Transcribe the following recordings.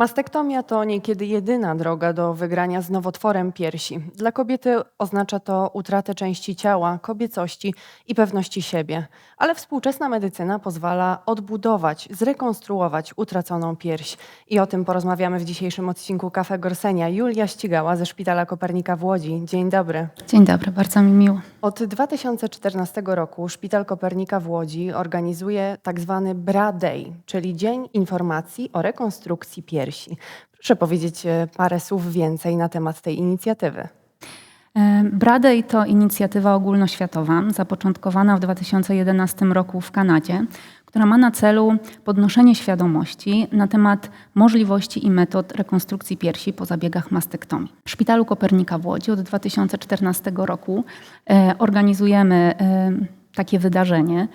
Mastektomia to niekiedy jedyna droga do wygrania z nowotworem piersi. Dla kobiety oznacza to utratę części ciała, kobiecości i pewności siebie. Ale współczesna medycyna pozwala odbudować, zrekonstruować utraconą pierś. I o tym porozmawiamy w dzisiejszym odcinku Kafe Gorsenia. Julia Ścigała ze Szpitala Kopernika w Łodzi. Dzień dobry. Dzień dobry, bardzo mi miło. Od 2014 roku Szpital Kopernika w Łodzi organizuje tak zwany Bra Day, czyli Dzień Informacji o Rekonstrukcji Piersi. Proszę powiedzieć e, parę słów więcej na temat tej inicjatywy. E, Bradej to inicjatywa ogólnoświatowa, zapoczątkowana w 2011 roku w Kanadzie, która ma na celu podnoszenie świadomości na temat możliwości i metod rekonstrukcji piersi po zabiegach mastektomii. W Szpitalu Kopernika w Łodzi od 2014 roku e, organizujemy takie wydarzenie.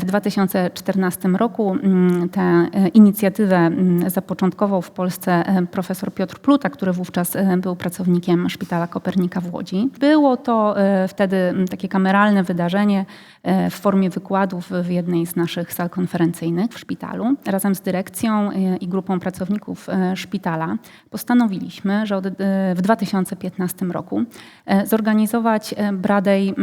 W 2014 roku mm, tę e, inicjatywę mm, zapoczątkował w Polsce e, profesor Piotr Pluta, który wówczas e, był pracownikiem Szpitala Kopernika w Łodzi. Było to e, wtedy mm, takie kameralne wydarzenie e, w formie wykładów w jednej z naszych sal konferencyjnych w szpitalu. Razem z dyrekcją e, i grupą pracowników e, szpitala postanowiliśmy, że e, w 2015 roku e, zorganizować e, Bradej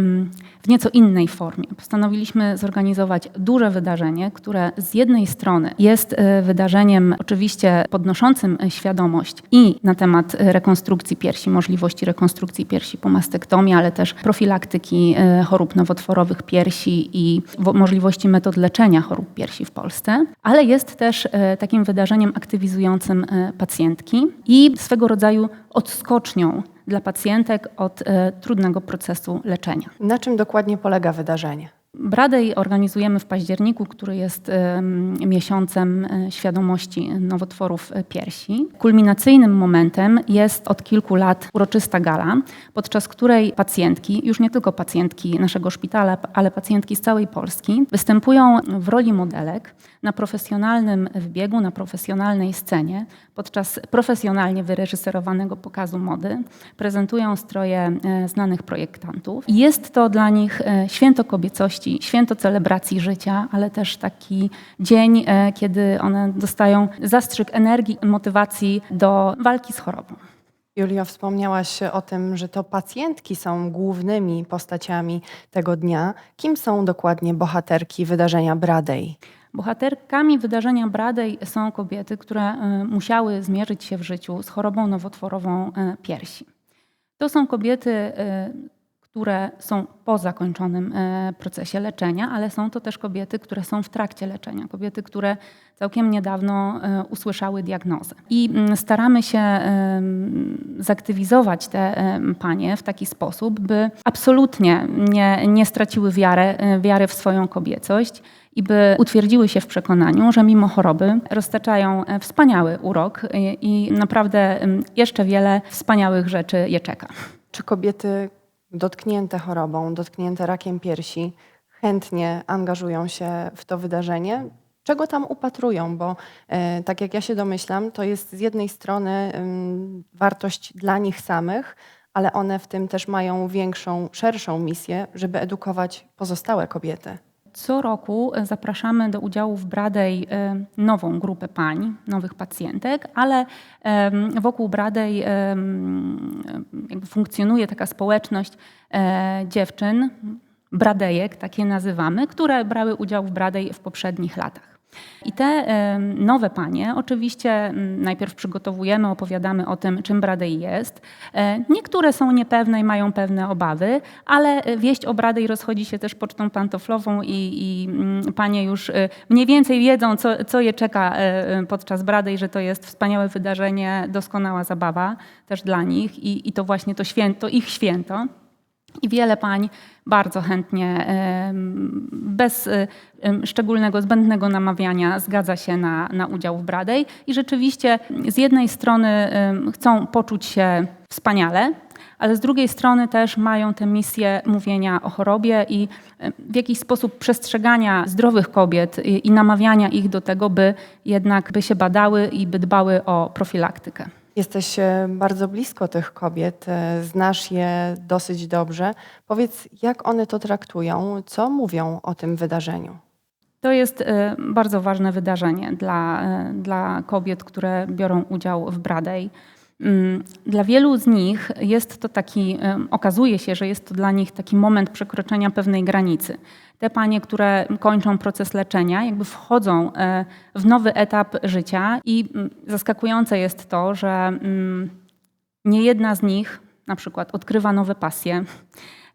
w nieco innej formie. Postanowiliśmy zorganizować duże wydarzenie, które z jednej strony jest e, wydarzeniem oczywiście podnoszącym e, świadomość i na temat e, rekonstrukcji piersi, możliwości rekonstrukcji piersi po mastektomii, ale też profilaktyki chorób nowotworowych piersi i wo- możliwości metod leczenia chorób piersi w Polsce, ale jest też takim wydarzeniem aktywizującym pacjentki i swego rodzaju odskocznią dla pacjentek od e, trudnego procesu leczenia. Na czym dokładnie polega wydarzenie? Bradej organizujemy w październiku, który jest em, miesiącem e, świadomości nowotworów piersi. Kulminacyjnym momentem jest od kilku lat uroczysta gala, podczas której pacjentki, już nie tylko pacjentki naszego szpitala, ale pacjentki z całej Polski, występują w roli modelek na profesjonalnym wbiegu, na profesjonalnej scenie, podczas profesjonalnie wyreżyserowanego pokazu mody. Prezentują stroje e, znanych projektantów. Jest to dla nich e, święto kobiecości, święto celebracji życia, ale też taki dzień, e, kiedy one dostają zastrzyk energii, motywacji do walki z chorobą. Julio, wspomniałaś o tym, że to pacjentki są głównymi postaciami tego dnia. Kim są dokładnie bohaterki wydarzenia Bra Day? Bohaterkami wydarzenia Bradej są kobiety, które e, musiały zmierzyć się w życiu z chorobą nowotworową e, piersi. To są kobiety, które są po zakończonym e, procesie leczenia, ale są to też kobiety, które są w trakcie leczenia, kobiety, które całkiem niedawno e, usłyszały diagnozę. I mm, staramy się zaktywizować te panie w taki sposób, by absolutnie nie, nie straciły wiarę, e, wiary w swoją kobiecość i by utwierdziły się w przekonaniu, że mimo choroby roztaczają wspaniały urok i, naprawdę jeszcze wiele wspaniałych rzeczy je czeka. Czy kobiety dotknięte chorobą, dotknięte rakiem piersi chętnie angażują się w to wydarzenie? Czego tam upatrują? Bo e, tak jak ja się domyślam, to jest z jednej strony wartość dla nich samych, ale one w tym też mają większą, szerszą misję, żeby edukować pozostałe kobiety. Co roku zapraszamy do udziału w Bradej e, nową grupę pań, nowych pacjentek, ale wokół Bradej funkcjonuje taka społeczność e, dziewczyn, Bradejek, takie nazywamy, które brały udział w Bradej w poprzednich latach. I te nowe panie, oczywiście najpierw przygotowujemy, opowiadamy o tym, czym Bradej jest. E, Niektóre są niepewne i mają pewne obawy, ale e, wieść o Bradej rozchodzi się też pocztą pantoflową i, i panie już e, mniej więcej wiedzą, co, co je czeka podczas Bradej, że to jest wspaniałe wydarzenie, doskonała zabawa też dla nich i, i to właśnie to święto, ich święto. I wiele pań bardzo chętnie, bez szczególnego, zbędnego namawiania, zgadza się na, na udział w Bradej. I rzeczywiście z jednej strony chcą poczuć się wspaniale, ale z drugiej strony też mają tę misję mówienia o chorobie i w jakiś sposób przestrzegania zdrowych kobiet i, i namawiania ich do tego, by jednak by się badały i by dbały o profilaktykę. Jesteś e, bardzo blisko tych kobiet, e, znasz je dosyć dobrze. Powiedz, jak one to traktują, co mówią o tym wydarzeniu? To jest e, bardzo ważne wydarzenie dla, dla kobiet, które biorą udział w Bradej. Dla wielu z nich jest to taki, okazuje się, że jest to dla nich taki moment przekroczenia pewnej granicy. Te panie, które kończą proces leczenia, jakby wchodzą e, w nowy etap życia i zaskakujące jest to, że mm, nie jedna z nich na przykład odkrywa nowe pasje,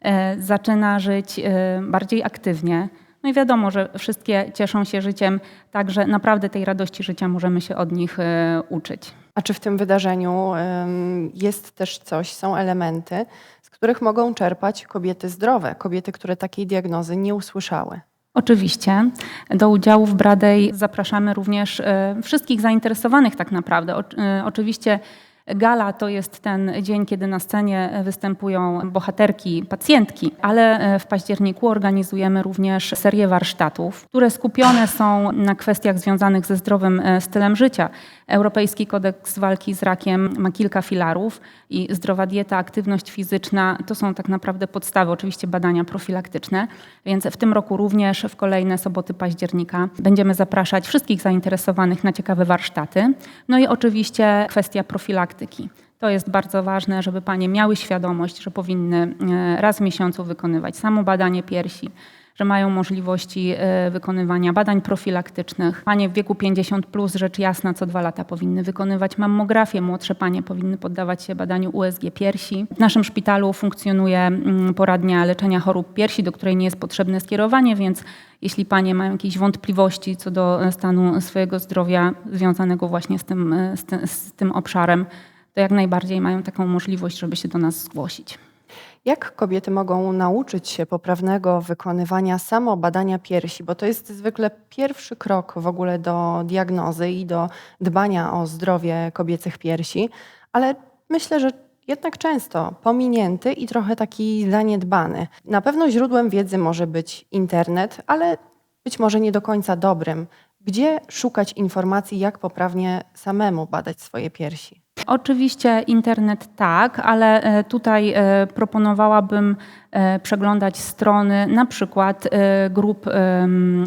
e, zaczyna żyć e, bardziej aktywnie. No i wiadomo, że wszystkie cieszą się życiem, także naprawdę tej radości życia możemy się od nich e, uczyć. A czy w tym wydarzeniu jest też coś, są elementy, z których mogą czerpać kobiety zdrowe, kobiety, które takiej diagnozy nie usłyszały? Oczywiście. Do udziału w Bradej zapraszamy również e, wszystkich zainteresowanych tak naprawdę. E, oczywiście gala to jest ten dzień, kiedy na scenie występują bohaterki, pacjentki, ale e, w październiku organizujemy również serię warsztatów, które skupione są na kwestiach związanych ze zdrowym e, stylem życia. Europejski Kodeks Walki z Rakiem ma kilka filarów i zdrowa dieta, aktywność fizyczna to są tak naprawdę podstawy, oczywiście badania profilaktyczne, więc w tym roku również w kolejne soboty października będziemy zapraszać wszystkich zainteresowanych na ciekawe warsztaty. No i oczywiście kwestia profilaktyki. To jest bardzo ważne, żeby panie miały świadomość, że powinny e, raz w miesiącu wykonywać samo badanie piersi, że mają możliwości e, wykonywania badań profilaktycznych. Panie w wieku 50 plus, rzecz jasna, co dwa lata powinny wykonywać mammografię. Młodsze panie powinny poddawać się badaniu USG piersi. W naszym szpitalu funkcjonuje mm, poradnia leczenia chorób piersi, do której nie jest potrzebne skierowanie, więc jeśli panie mają jakieś wątpliwości co do e, stanu swojego zdrowia związanego właśnie z tym, e, z tym, z tym obszarem, to jak najbardziej mają taką możliwość, żeby się do nas zgłosić. Jak kobiety mogą nauczyć się poprawnego wykonywania samobadania piersi? Bo to jest zwykle pierwszy krok w ogóle do diagnozy i do dbania o zdrowie kobiecych piersi, ale myślę, że jednak często pominięty i trochę taki zaniedbany. Na pewno źródłem wiedzy może być internet, ale być może nie do końca dobrym. Gdzie szukać informacji, jak poprawnie samemu badać swoje piersi? Oczywiście internet tak, ale e, tutaj e, proponowałabym e, przeglądać strony na przykład grup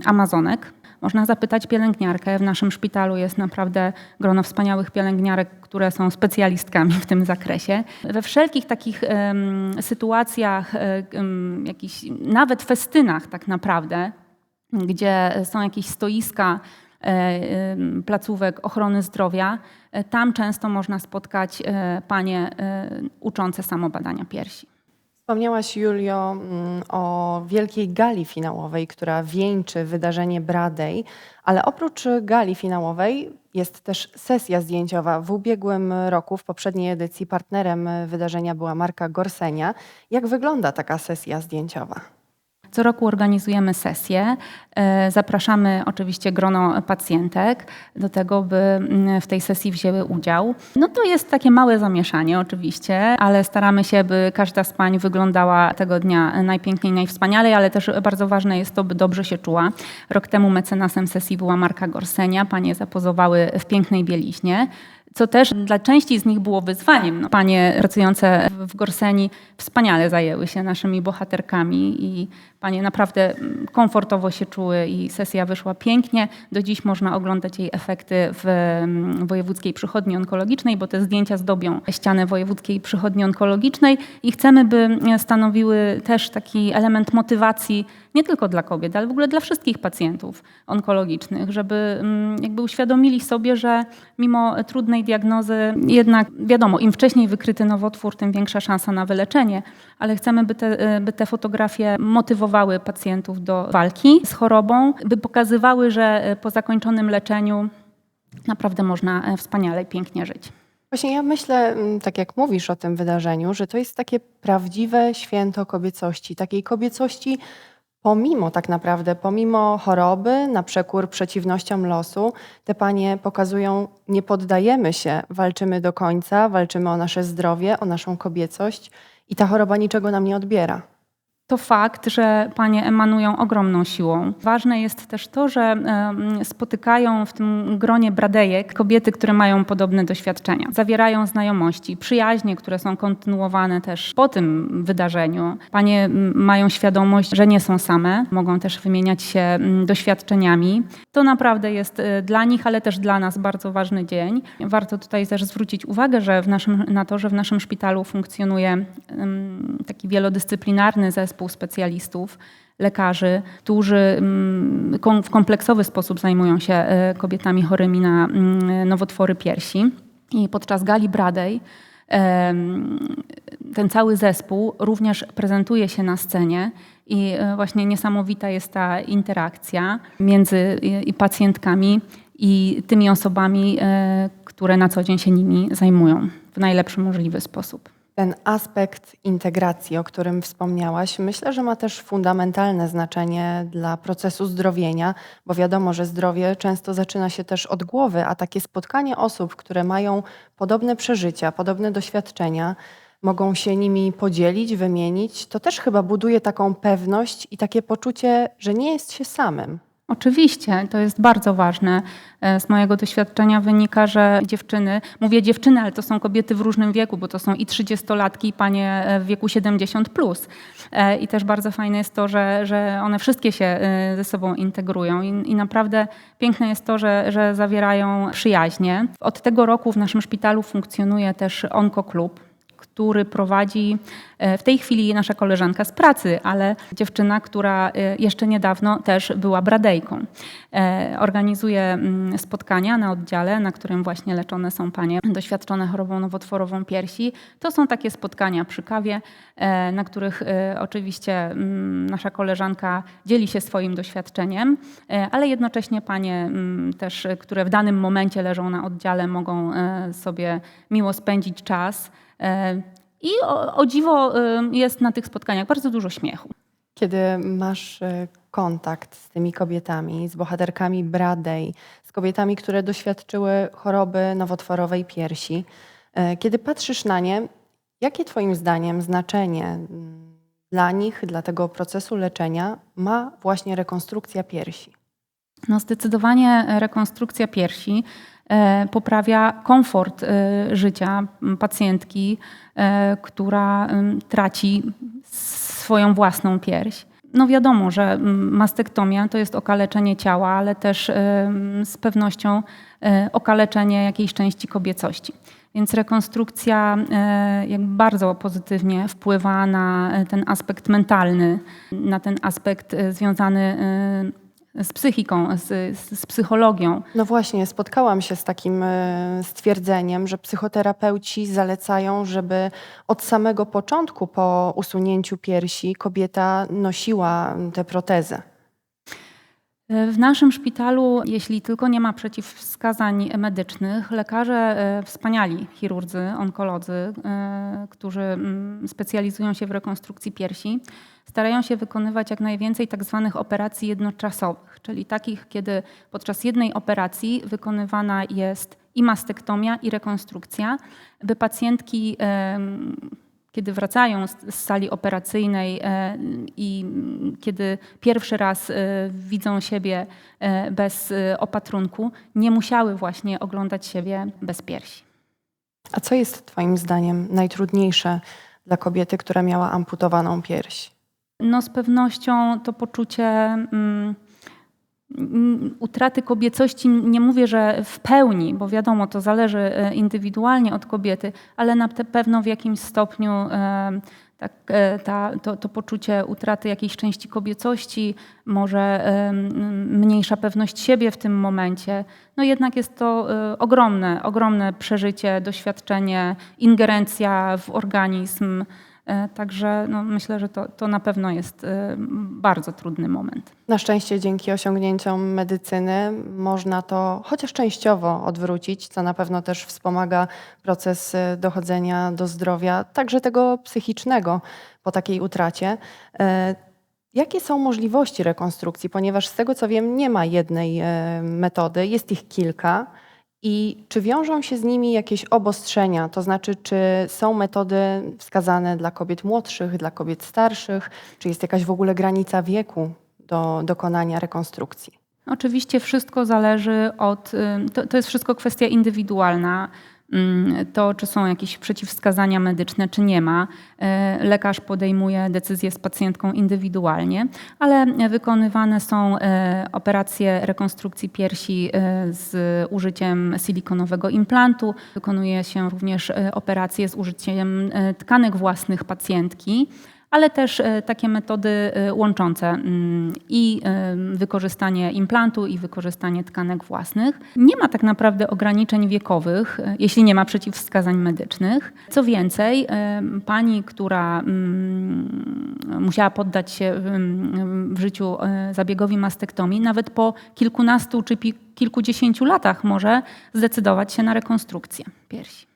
Amazonek. Można zapytać pielęgniarkę. W naszym szpitalu jest naprawdę grono wspaniałych pielęgniarek, które są specjalistkami w tym zakresie. We wszelkich takich em, sytuacjach, em, jakichś, nawet festynach tak naprawdę, gdzie są jakieś stoiska placówek ochrony zdrowia, e, tam często można spotkać e, panie e, uczące samobadania piersi. Wspomniałaś, Julio, mm, o wielkiej gali finałowej, która wieńczy wydarzenie Bradej, ale oprócz gali finałowej jest też sesja zdjęciowa. W ubiegłym roku, w poprzedniej edycji, partnerem wydarzenia była marka Gorsenia. Jak wygląda taka sesja zdjęciowa? Co roku organizujemy sesję. E, Zapraszamy oczywiście grono pacjentek do tego, by mm, w tej sesji wzięły udział. No to jest takie małe zamieszanie oczywiście, ale staramy się, by każda z pań wyglądała tego dnia najpiękniej, najwspanialej, ale też bardzo ważne jest to, by dobrze się czuła. Rok temu mecenasem sesji była marka Gorsenia. Panie zapozowały w pięknej bieliźnie co też dla części z nich było wyzwaniem. No, panie pracujące w Gorseni wspaniale zajęły się naszymi bohaterkami i panie naprawdę mm, komfortowo się czuły i sesja wyszła pięknie. Do dziś można oglądać jej efekty w mm, Wojewódzkiej Przychodni Onkologicznej, bo te zdjęcia zdobią ścianę Wojewódzkiej Przychodni Onkologicznej i chcemy, by stanowiły też taki element motywacji nie tylko dla kobiet, ale w ogóle dla wszystkich pacjentów onkologicznych, żeby mm, jakby uświadomili sobie, że mimo trudnej diagnozy, jednak wiadomo, im wcześniej wykryty nowotwór, tym większa szansa na wyleczenie, ale chcemy, by te, by te fotografie motywowały pacjentów do walki z chorobą, by pokazywały, że po zakończonym leczeniu naprawdę można e, wspaniale, pięknie żyć. Właśnie ja myślę, mm, tak jak mówisz o tym wydarzeniu, że to jest takie prawdziwe święto kobiecości, takiej kobiecości pomimo tak naprawdę, pomimo choroby, na przekór przeciwnościom losu, te panie pokazują, nie poddajemy się, walczymy do końca, walczymy o nasze zdrowie, o naszą kobiecość i ta choroba niczego nam nie odbiera. To fakt, że panie emanują ogromną siłą. Ważne jest też to, że spotykają w tym gronie bradejek kobiety, które mają podobne doświadczenia. Zawierają znajomości, przyjaźnie, które są kontynuowane też po tym wydarzeniu. Panie mają świadomość, że nie są same, mogą też wymieniać się doświadczeniami. To naprawdę jest e, dla nich, ale też dla nas bardzo ważny dzień. Warto tutaj też zwrócić uwagę, że w naszym, na to, że w naszym szpitalu funkcjonuje taki wielodyscyplinarny zespół specjalistów, lekarzy, którzy mm, w kompleksowy sposób zajmują się e, kobietami chorymi na mm, nowotwory piersi. I podczas gali Bradej ten cały zespół również prezentuje się na scenie i e, właśnie niesamowita jest ta interakcja między i pacjentkami i tymi osobami, e, które na co dzień się nimi zajmują w najlepszy możliwy sposób. Ten aspekt integracji, o którym wspomniałaś, myślę, że ma też fundamentalne znaczenie dla procesu zdrowienia, bo wiadomo, że zdrowie często zaczyna się też od głowy, a takie spotkanie osób, które mają podobne przeżycia, podobne doświadczenia, mogą się nimi podzielić, wymienić, to też chyba buduje taką pewność i takie poczucie, że nie jest się samym. Oczywiście, to jest bardzo ważne. E, Z mojego doświadczenia wynika, że dziewczyny, mówię dziewczyny, ale to są kobiety w różnym wieku, bo to są i 30-latki, i panie e, w wieku 70+. Plus. E, I też bardzo fajne jest to, że, że one wszystkie się ze sobą integrują I, i naprawdę piękne jest to, że, że zawierają przyjaźnie. Od tego roku w naszym szpitalu funkcjonuje też Onkoklub, który prowadzi e, w tej chwili nasza koleżanka z pracy, ale dziewczyna, która e, jeszcze niedawno też była bradejką. E, Organizuje mm, spotkania na oddziale, na którym właśnie leczone są panie doświadczone chorobą nowotworową piersi. To są takie spotkania przy kawie, na których oczywiście mm, nasza koleżanka dzieli się swoim doświadczeniem, ale jednocześnie panie mm, też, które w danym momencie leżą na oddziale, mogą sobie miło spędzić czas. I o, o dziwo jest na tych spotkaniach bardzo dużo śmiechu. Kiedy masz e, kontakt z tymi kobietami, z bohaterkami Bradej, z kobietami, które doświadczyły choroby nowotworowej piersi, e, kiedy patrzysz na nie, jakie Twoim zdaniem znaczenie mm, dla nich, dla tego procesu leczenia ma właśnie rekonstrukcja piersi? No zdecydowanie rekonstrukcja piersi poprawia komfort e, życia pacjentki, e, która traci swoją własną pierś. No wiadomo, że mastektomia to jest okaleczenie ciała, ale też z pewnością e, okaleczenie jakiejś części kobiecości. Więc rekonstrukcja e, jak bardzo pozytywnie wpływa na e, ten aspekt mentalny, na ten aspekt e, związany e, z psychiką, z, z, psychologią. No właśnie, spotkałam się z takim e, stwierdzeniem, że psychoterapeuci zalecają, żeby od samego początku po usunięciu piersi kobieta nosiła tę protezę. W naszym szpitalu, jeśli tylko nie ma przeciwwskazań medycznych, lekarze, e, wspaniali chirurdzy, onkolodzy, e, którzy mm, specjalizują się w rekonstrukcji piersi, starają się wykonywać jak najwięcej tak zwanych operacji jednoczasowych, czyli takich, kiedy podczas jednej operacji wykonywana jest i mastektomia, i rekonstrukcja, by pacjentki kiedy wracają z, z sali operacyjnej e, i kiedy pierwszy raz e, widzą siebie e, bez opatrunku, nie musiały właśnie oglądać siebie bez piersi. A co jest Twoim zdaniem najtrudniejsze dla kobiety, która miała amputowaną pierś? No z pewnością to poczucie mm, utraty kobiecości, nie mówię, że w pełni, bo wiadomo, to zależy e, indywidualnie od kobiety, ale na pewno w jakimś stopniu e, tak, e, ta, to, to poczucie utraty jakiejś części kobiecości, może mniejsza pewność siebie w tym momencie. No jednak jest to ogromne, ogromne przeżycie, doświadczenie, ingerencja w organizm. E, Także no, myślę, że to, to na pewno jest e, bardzo trudny moment. Na szczęście dzięki osiągnięciom medycyny można to chociaż częściowo odwrócić, co na pewno też wspomaga proces e, dochodzenia do zdrowia, także tego psychicznego po takiej utracie. Jakie są możliwości rekonstrukcji? Ponieważ z tego co wiem, nie ma jednej metody, jest ich kilka. I czy wiążą się z nimi jakieś obostrzenia? To znaczy, czy są metody wskazane dla kobiet młodszych, dla kobiet starszych? Czy jest jakaś w ogóle granica wieku do dokonania rekonstrukcji? Oczywiście wszystko zależy od. y, To, to jest wszystko kwestia indywidualna. Mm, To, czy są jakieś przeciwwskazania medyczne, czy nie ma. Y, Lekarz podejmuje decyzję z pacjentką indywidualnie, ale wykonywane są y, operacje rekonstrukcji piersi y, z użyciem silikonowego implantu. Wykonuje się również operacje z użyciem tkanek własnych pacjentki ale też e, takie metody e, łączące mm, i e, wykorzystanie implantu i wykorzystanie tkanek własnych. Nie ma tak naprawdę ograniczeń wiekowych, jeśli nie ma przeciwwskazań medycznych. Co więcej, pani, która mm, musiała poddać się mm, w życiu e, zabiegowi mastektomii, nawet po kilkunastu czy kilkudziesięciu latach może zdecydować się na rekonstrukcję piersi.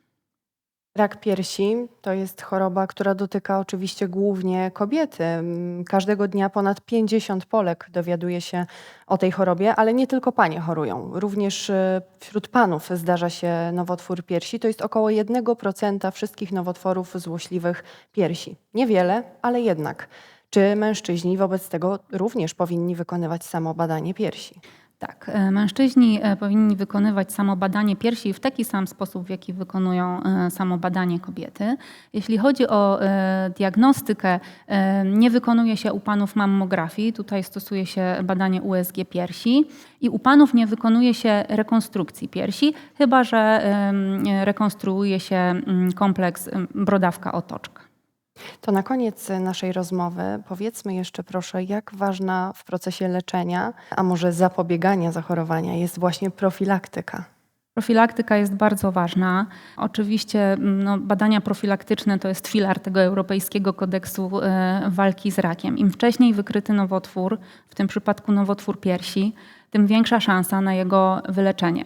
Rak piersi to jest choroba, która dotyka oczywiście głównie kobiety. Mm, Każdego dnia ponad 50 Polek dowiaduje się o tej chorobie, ale nie tylko panie chorują. Również y, wśród panów zdarza się nowotwór piersi. To jest około 1% wszystkich nowotworów złośliwych piersi. Niewiele, ale jednak. Czy mężczyźni wobec tego również powinni wykonywać samobadanie piersi? Tak, e, mężczyźni e, powinni wykonywać samobadanie piersi w taki sam sposób, w jaki wykonują e, samobadanie kobiety. Jeśli chodzi o diagnostykę, nie wykonuje się u panów mammografii, tutaj stosuje się badanie USG piersi i u panów nie wykonuje się rekonstrukcji piersi, chyba że rekonstruuje się mm, kompleks brodawka-otoczka. To na koniec naszej rozmowy powiedzmy jeszcze proszę, jak ważna w procesie leczenia, a może zapobiegania zachorowania jest właśnie profilaktyka. Profilaktyka jest bardzo ważna. Oczywiście m, no, badania profilaktyczne to jest filar tego Europejskiego Kodeksu e, Walki z Rakiem. Im wcześniej wykryty nowotwór, w tym przypadku nowotwór piersi, tym większa szansa na jego wyleczenie.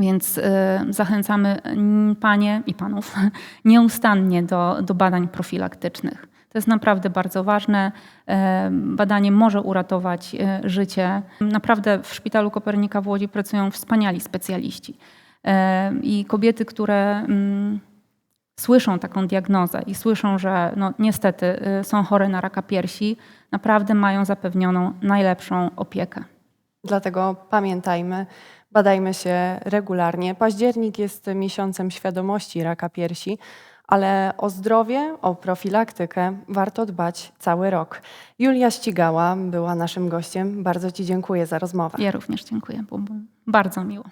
Więc e, zachęcamy mm, panie i panów nieustannie do, do badań profilaktycznych. To jest naprawdę bardzo ważne. E, Badanie może uratować e, życie. Naprawdę w Szpitalu Kopernika w Łodzi pracują wspaniali specjaliści. I kobiety, które mm, słyszą taką diagnozę i słyszą, że no, niestety y, są chore na raka piersi, naprawdę mają zapewnioną najlepszą opiekę. Dlatego pamiętajmy, badajmy się regularnie. Październik jest miesiącem świadomości raka piersi, ale o zdrowie, o profilaktykę warto dbać cały rok. Julia Ścigała była naszym gościem. Bardzo Ci dziękuję za rozmowę. Ja również dziękuję, było bardzo miło.